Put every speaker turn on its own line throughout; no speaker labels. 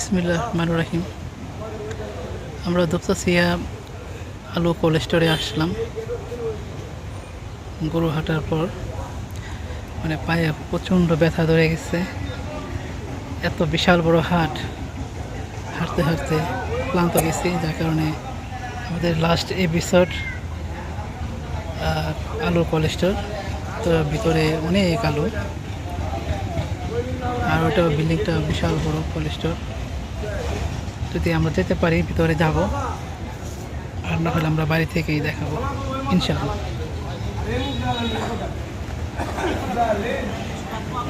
বিসমিল্লাহ রহমান রাহিম আমরা দুপসাসিয়া আলু কোল্ড স্টোরে আসলাম। গরু হাঁটার পর মানে পায়ে প্রচণ্ড ব্যথা ধরে গেছে। এত বিশাল বড় হাট, হাঁটতে হাঁটতে ক্লান্ত গেছি, যার কারণে আমাদের লাস্ট এপিসোড আলুর কোল্ড স্টোর তো ভিতরে অনেক আলু। আর ওটা বিল্ডিংটা বিশাল বড় কোল্ড স্টোর যদি আমরা যেতে পারি, ভিতরে যাব। আর না হলে আমরা বাড়ি থেকেই দেখাবো, ইনশাআল্লাহ।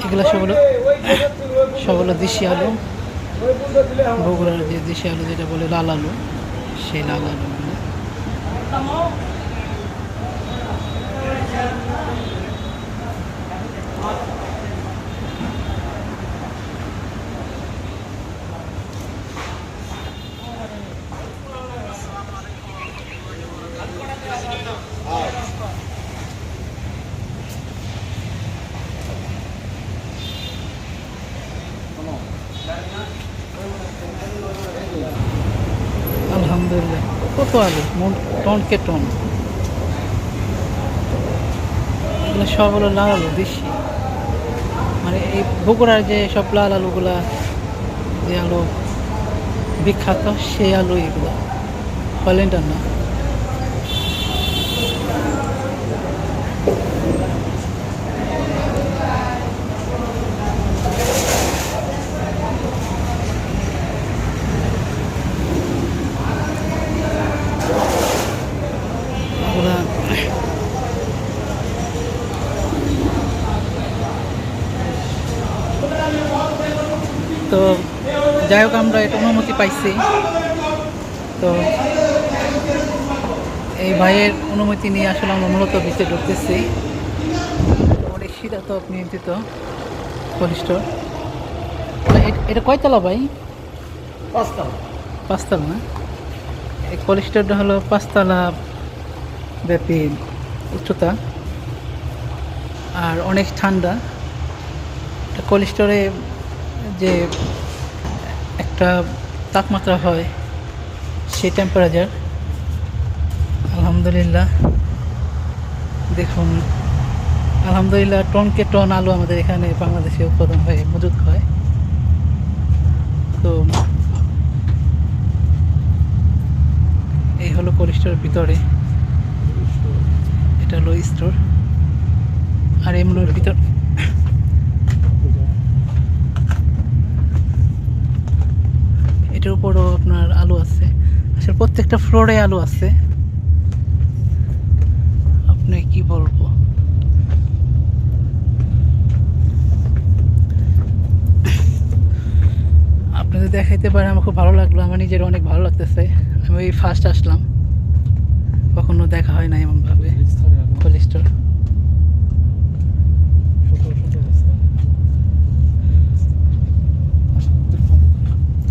এগুলো সব হলো সব হলো দেশি আলু। বগুড়ার যে দেশি আলু যেটা বলে লাল আলু, সেই লাল আলুগুলো আলহামদুলিল্লাহ কত আলু? মন টনকে টন? এগুলো সব হলো লাল আলু, দেশি। মানে এই বগুড়ার যে সব লাল আলুগুলা, যে আলু বিখ্যাত, সেই আলু এগুলো। হল্যান্ডার না এগুলা তো যাই হোক আমরা এটা অনুমতি পাইছি। তো এই ভাইয়ের অনুমতি নিয়ে আসলে আমরা মূলত ভিতরে ঢুকতেছি। অনেক শীতাতপ নিয়ন্ত্রিত কোল্ড এটা কয়তলা ভাই? পাঁচতলা। না? এই কোল্ড স্টোরটা হলো পাঁচতলা ব্যাপী উচ্চতা। আর অনেক ঠান্ডা। কোল্ড স্টোরে যে একটা তাপমাত্রা হয় সেই টেম্পারেচার আলহামদুলিল্লাহ। দেখুন, আলহামদুলিল্লাহ টনকে টন আলু আমাদের এখানে বাংলাদেশে উৎপাদন হয়, মজুত হয়। তো, এই হলো কোল্ড ভিতরে। এটা হলো স্টোর আর এমলোর ভিতর এটার উপরও আপনার আলু আছে। আসলে প্রত্যেকটা ফ্লোরে আলু আছে। আপনি কি বলব? আপনাদের দেখাইতে পারে আমার খুব ভালো লাগল। আমার নিজের অনেক ভালো লাগতেছে। আমি ওই ফার্স্ট আসলাম। কখনো দেখা হয় না এমনভাবে। কোল্ড স্টোর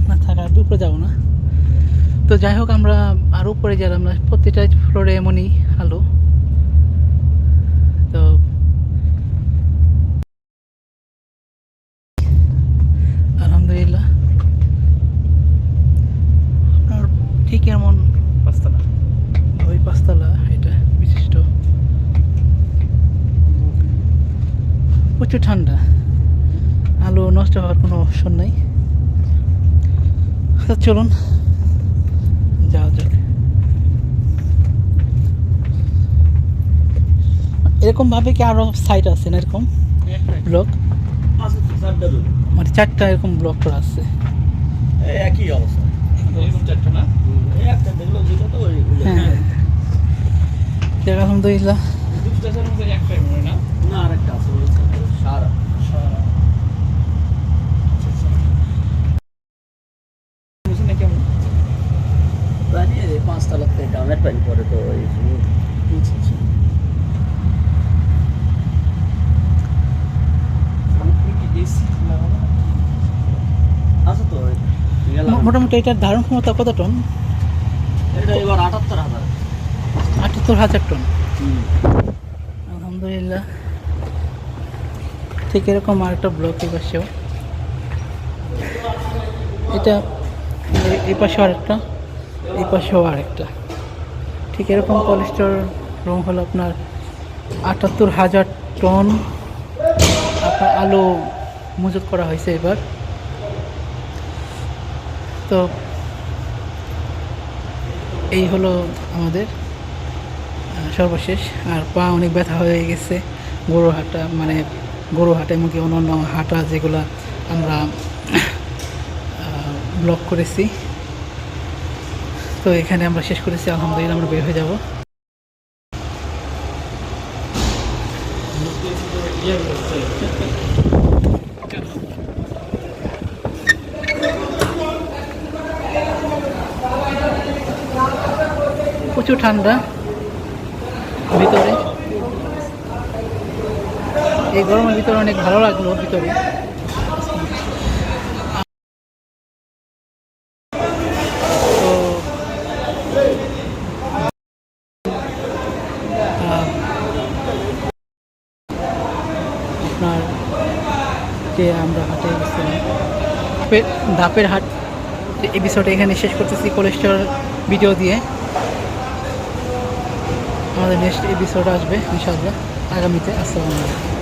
না থাকা আর উপরে যাব না তো যাই হোক, আমরা আর উপরে গেলাম না প্রতিটা ফ্লোরে এমনই আলো। তো আলহামদুলিল্লাহ। আপনার ঠিক এমন
পাঁচতলা?
ওই পাঁচতলা, এটা বিশিষ্ট। প্রচুর ঠান্ডা। আলো নষ্ট হওয়ার কোনো অপশন নাই। আচ্ছা চলুন। এরকম ভাবে কি আরও সাইট আছে না এরকম? ব্লক মানে চারটা এরকম ব্লক করা আছে।
একই অবস্থা।
হ্যাঁ। আলহামদুলিল্লাহ
না আরেকটা আছে ওই সারা। প্রায় এই পাঁচতলা থেকে ডামের পানি পরে তো ওই আছে তো ওই গেলাম।
মো- মোটামুটি এটার ধারণ ক্ষমতা কত টন?
এটা এবার আটাত্তর হাজার।
আটাত্তর হাজার টন। আলহামদুলিল্লাহ। ঠিক এরকম আরেকটা ব্লক এই পাশেও। এটা এই পাশেও আরেকটা এই পাশেও আরেকটা। ঠিক এরকম কোলেস্টোর রং হলো আপনার আটাত্তর হাজার টন। আপনার আলু মজুত করা হয়েছে এবার। তো এই হলো আমাদের সর্বশেষ। আর পা অনেক ব্যথা হয়ে গেছে, গরু হাঁটা মানে গরু হাঁটা এমনকি অন্যান্য হাঁটা যেগুলো আমরা ব্লক করেছি। তো এখানে আমরা শেষ করেছি, আলহামদুলিল্লাহ আমরা বের হয়ে যাব। প্রচুর ঠান্ডা ভিতরে। এই গরমের ভিতরে অনেক ভালো লাগল ভিতরে। আমরা হাটে গেছিলাম? ধাপের হাট এপিসোড এখানে শেষ করতেছি। কোলেস্টোর ভিডিও দিয়ে। আমাদের নেক্সট এপিসোড আসবে ইনশাআল্লাহ আগামীতে। আসসালামু আলাইকুম।